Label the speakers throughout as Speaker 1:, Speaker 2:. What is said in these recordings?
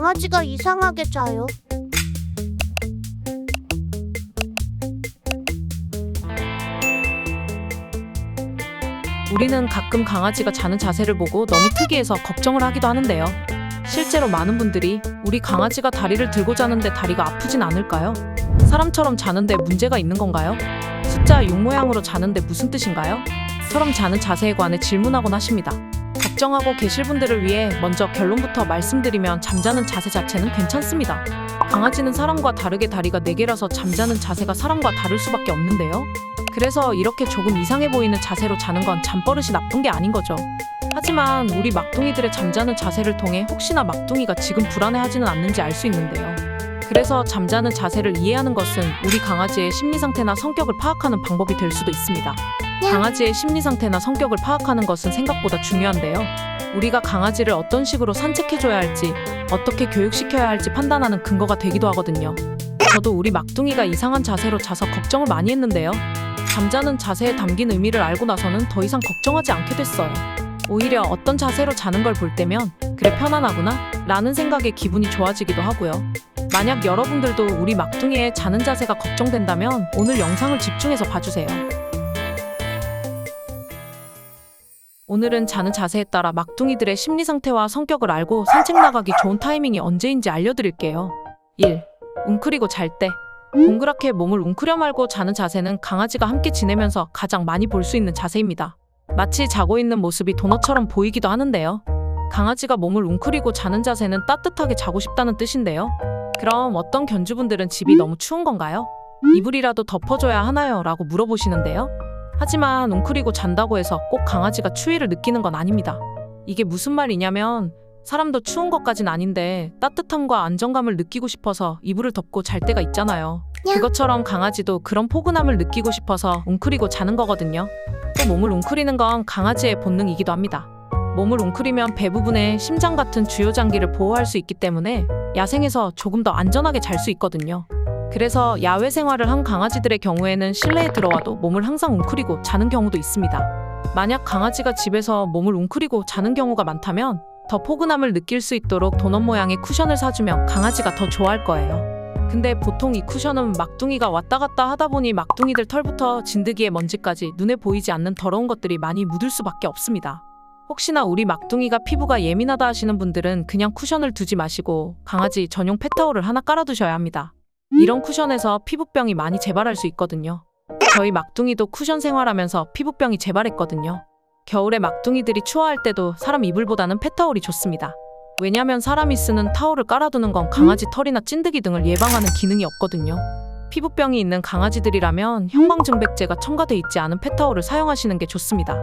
Speaker 1: 강아지가 이상하게 자요?
Speaker 2: 우리는 가끔 강아지가 자는 자세를 보고 너무 특이해서 걱정을 하기도 하는데요. 실제로 많은 분들이 우리 강아지가 다리를 들고 자는데 다리가 아프진 않을까요? 사람처럼 자는데 문제가 있는 건가요? 숫자 6 모양으로 자는데 무슨 뜻인가요? 처럼 자는 자세에 관해 질문하곤 하십니다. 걱정하고 계실 분들을 위해 먼저 결론부터 말씀드리면 잠자는 자세 자체는 괜찮습니다. 강아지는 사람과 다르게 다리가 4개라서 잠자는 자세가 사람과 다를 수밖에 없는데요. 그래서 이렇게 조금 이상해 보이는 자세로 자는 건 잠버릇이 나쁜 게 아닌 거죠. 하지만 우리 막둥이들의 잠자는 자세를 통해 혹시나 막둥이가 지금 불안해하지는 않는지 알 수 있는데요. 그래서 잠자는 자세를 이해하는 것은 우리 강아지의 심리 상태나 성격을 파악하는 방법이 될 수도 있습니다. 강아지의 심리 상태나 성격을 파악하는 것은 생각보다 중요한데요. 우리가 강아지를 어떤 식으로 산책해줘야 할지, 어떻게 교육시켜야 할지 판단하는 근거가 되기도 하거든요. 저도 우리 막둥이가 이상한 자세로 자서 걱정을 많이 했는데요. 잠자는 자세에 담긴 의미를 알고 나서는 더 이상 걱정하지 않게 됐어요. 오히려 어떤 자세로 자는 걸 볼 때면 그래 편안하구나 라는 생각에 기분이 좋아지기도 하고요. 만약 여러분들도 우리 막둥이의 자는 자세가 걱정된다면 오늘 영상을 집중해서 봐주세요. 오늘은 자는 자세에 따라 막둥이들의 심리 상태와 성격을 알고 산책 나가기 좋은 타이밍이 언제인지 알려드릴게요. 1. 웅크리고 잘 때. 동그랗게 몸을 웅크려 말고 자는 자세는 강아지가 함께 지내면서 가장 많이 볼 수 있는 자세입니다. 마치 자고 있는 모습이 도넛처럼 보이기도 하는데요. 강아지가 몸을 웅크리고 자는 자세는 따뜻하게 자고 싶다는 뜻인데요. 그럼 어떤 견주분들은 집이 너무 추운 건가요? 이불이라도 덮어줘야 하나요? 라고 물어보시는데요. 하지만 웅크리고 잔다고 해서 꼭 강아지가 추위를 느끼는 건 아닙니다. 이게 무슨 말이냐면 사람도 추운 것까진 아닌데 따뜻함과 안정감을 느끼고 싶어서 이불을 덮고 잘 때가 있잖아요. 그것처럼 강아지도 그런 포근함을 느끼고 싶어서 웅크리고 자는 거거든요. 또 몸을 웅크리는 건 강아지의 본능이기도 합니다. 몸을 웅크리면 배 부분에 심장 같은 주요 장기를 보호할 수 있기 때문에 야생에서 조금 더 안전하게 잘 수 있거든요. 그래서 야외 생활을 한 강아지들의 경우에는 실내에 들어와도 몸을 항상 웅크리고 자는 경우도 있습니다. 만약 강아지가 집에서 몸을 웅크리고 자는 경우가 많다면 더 포근함을 느낄 수 있도록 도넛 모양의 쿠션을 사주면 강아지가 더 좋아할 거예요. 근데 보통 이 쿠션은 막둥이가 왔다 갔다 하다 보니 막둥이들 털부터 진드기의 먼지까지 눈에 보이지 않는 더러운 것들이 많이 묻을 수밖에 없습니다. 혹시나 우리 막둥이가 피부가 예민하다 하시는 분들은 그냥 쿠션을 두지 마시고 강아지 전용 펫타올을 하나 깔아두셔야 합니다. 이런 쿠션에서 피부병이 많이 재발할 수 있거든요. 저희 막둥이도 쿠션 생활하면서 피부병이 재발했거든요. 겨울에 막둥이들이 추워할 때도 사람 이불보다는 펫타올이 좋습니다. 왜냐면 사람이 쓰는 타올을 깔아두는 건 강아지 털이나 찐드기 등을 예방하는 기능이 없거든요. 피부병이 있는 강아지들이라면 형광증백제가 첨가돼 있지 않은 펫타올을 사용하시는 게 좋습니다.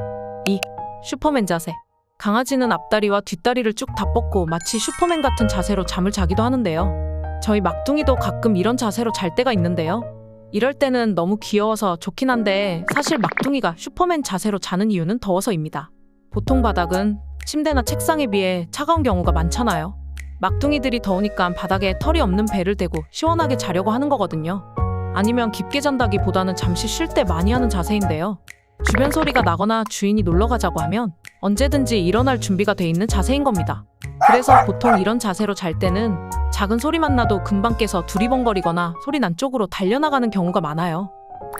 Speaker 2: 2. 슈퍼맨 자세. 강아지는 앞다리와 뒷다리를 쭉 다 뻗고 마치 슈퍼맨 같은 자세로 잠을 자기도 하는데요. 저희 막둥이도 가끔 이런 자세로 잘 때가 있는데요. 이럴 때는 너무 귀여워서 좋긴 한데 사실 막둥이가 슈퍼맨 자세로 자는 이유는 더워서입니다. 보통 바닥은 침대나 책상에 비해 차가운 경우가 많잖아요. 막둥이들이 더우니까 바닥에 털이 없는 배를 대고 시원하게 자려고 하는 거거든요. 아니면 깊게 잔다기보다는 잠시 쉴 때 많이 하는 자세인데요. 주변 소리가 나거나 주인이 놀러 가자고 하면 언제든지 일어날 준비가 돼 있는 자세인 겁니다. 그래서 보통 이런 자세로 잘 때는 작은 소리만 나도 금방 깨서 두리번거리거나 소리 난 쪽으로 달려나가는 경우가 많아요.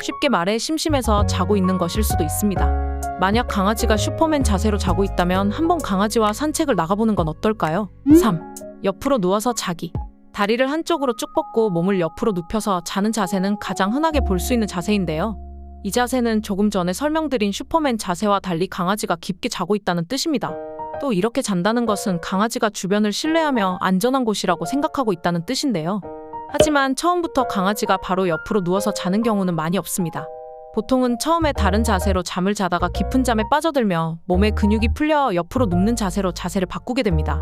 Speaker 2: 쉽게 말해 심심해서 자고 있는 것일 수도 있습니다. 만약 강아지가 슈퍼맨 자세로 자고 있다면 한번 강아지와 산책을 나가보는 건 어떨까요? 3. 옆으로 누워서 자기. 다리를 한쪽으로 쭉 뻗고 몸을 옆으로 눕혀서 자는 자세는 가장 흔하게 볼 수 있는 자세인데요. 이 자세는 조금 전에 설명드린 슈퍼맨 자세와 달리 강아지가 깊게 자고 있다는 뜻입니다. 또 이렇게 잔다는 것은 강아지가 주변을 신뢰하며 안전한 곳이라고 생각하고 있다는 뜻인데요. 하지만 처음부터 강아지가 바로 옆으로 누워서 자는 경우는 많이 없습니다. 보통은 처음에 다른 자세로 잠을 자다가 깊은 잠에 빠져들며 몸의 근육이 풀려 옆으로 눕는 자세로 자세를 바꾸게 됩니다.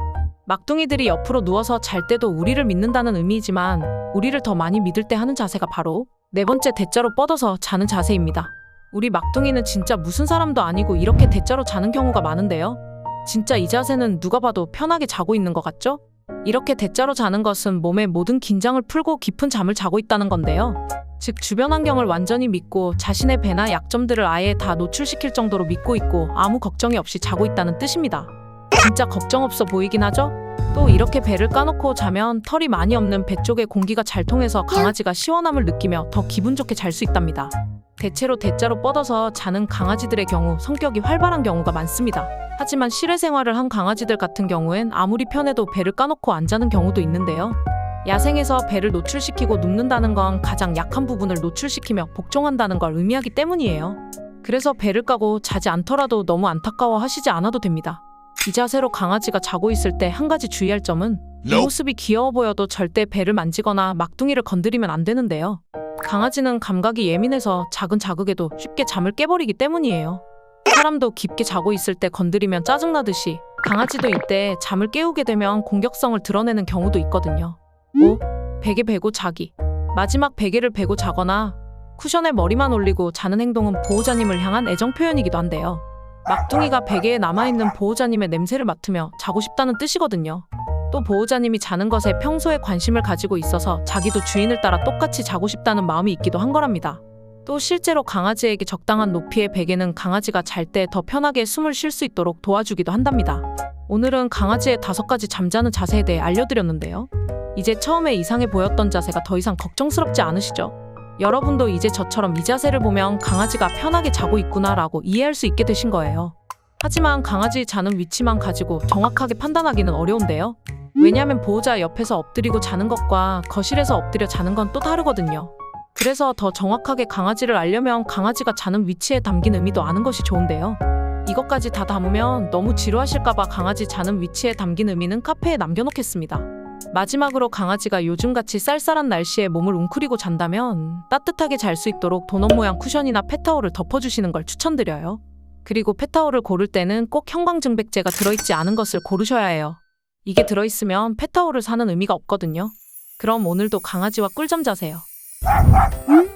Speaker 2: 막둥이들이 옆으로 누워서 잘 때도 우리를 믿는다는 의미이지만 우리를 더 많이 믿을 때 하는 자세가 바로 네 번째 대자로 뻗어서 자는 자세입니다. 우리 막둥이는 진짜 무슨 사람도 아니고 이렇게 대자로 자는 경우가 많은데요. 진짜 이 자세는 누가 봐도 편하게 자고 있는 것 같죠? 이렇게 대자로 자는 것은 몸의 모든 긴장을 풀고 깊은 잠을 자고 있다는 건데요. 즉 주변 환경을 완전히 믿고 자신의 배나 약점들을 아예 다 노출시킬 정도로 믿고 있고 아무 걱정이 없이 자고 있다는 뜻입니다. 진짜 걱정 없어 보이긴 하죠? 또 이렇게 배를 까놓고 자면 털이 많이 없는 배 쪽에 공기가 잘 통해서 강아지가 시원함을 느끼며 더 기분 좋게 잘 수 있답니다. 대체로 대자로 뻗어서 자는 강아지들의 경우 성격이 활발한 경우가 많습니다. 하지만 실외 생활을 한 강아지들 같은 경우엔 아무리 편해도 배를 까놓고 안 자는 경우도 있는데요. 야생에서 배를 노출시키고 눕는다는 건 가장 약한 부분을 노출시키며 복종한다는 걸 의미하기 때문이에요. 그래서 배를 까고 자지 않더라도 너무 안타까워 하시지 않아도 됩니다. 이 자세로 강아지가 자고 있을 때 한 가지 주의할 점은 이 모습이 귀여워 보여도 절대 배를 만지거나 막둥이를 건드리면 안 되는데요. 강아지는 감각이 예민해서 작은 자극에도 쉽게 잠을 깨버리기 때문이에요. 사람도 깊게 자고 있을 때 건드리면 짜증나듯이 강아지도 이때 잠을 깨우게 되면 공격성을 드러내는 경우도 있거든요. 5. 베개 베고 자기. 마지막 베개를 베고 자거나 쿠션에 머리만 올리고 자는 행동은 보호자님을 향한 애정 표현이기도 한데요. 막둥이가 베개에 남아있는 보호자님의 냄새를 맡으며 자고 싶다는 뜻이거든요. 또 보호자님이 자는 것에 평소에 관심을 가지고 있어서 자기도 주인을 따라 똑같이 자고 싶다는 마음이 있기도 한 거랍니다. 또 실제로 강아지에게 적당한 높이의 베개는 강아지가 잘 때 더 편하게 숨을 쉴 수 있도록 도와주기도 한답니다. 오늘은 강아지의 다섯 가지 잠자는 자세에 대해 알려드렸는데요. 이제 처음에 이상해 보였던 자세가 더 이상 걱정스럽지 않으시죠? 여러분도 이제 저처럼 이 자세를 보면 강아지가 편하게 자고 있구나라고 이해할 수 있게 되신 거예요. 하지만 강아지 자는 위치만 가지고 정확하게 판단하기는 어려운데요. 왜냐하면 보호자 옆에서 엎드리고 자는 것과 거실에서 엎드려 자는 건 또 다르거든요. 그래서 더 정확하게 강아지를 알려면 강아지가 자는 위치에 담긴 의미도 아는 것이 좋은데요. 이것까지 다 담으면 너무 지루하실까봐 강아지 자는 위치에 담긴 의미는 카페에 남겨놓겠습니다. 마지막으로 강아지가 요즘같이 쌀쌀한 날씨에 몸을 웅크리고 잔다면 따뜻하게 잘 수 있도록 도넛 모양 쿠션이나 펫타올을 덮어주시는 걸 추천드려요. 그리고 펫타올을 고를 때는 꼭 형광증백제가 들어있지 않은 것을 고르셔야 해요. 이게 들어있으면 펫타올을 사는 의미가 없거든요. 그럼 오늘도 강아지와 꿀잠 자세요.
Speaker 1: 음,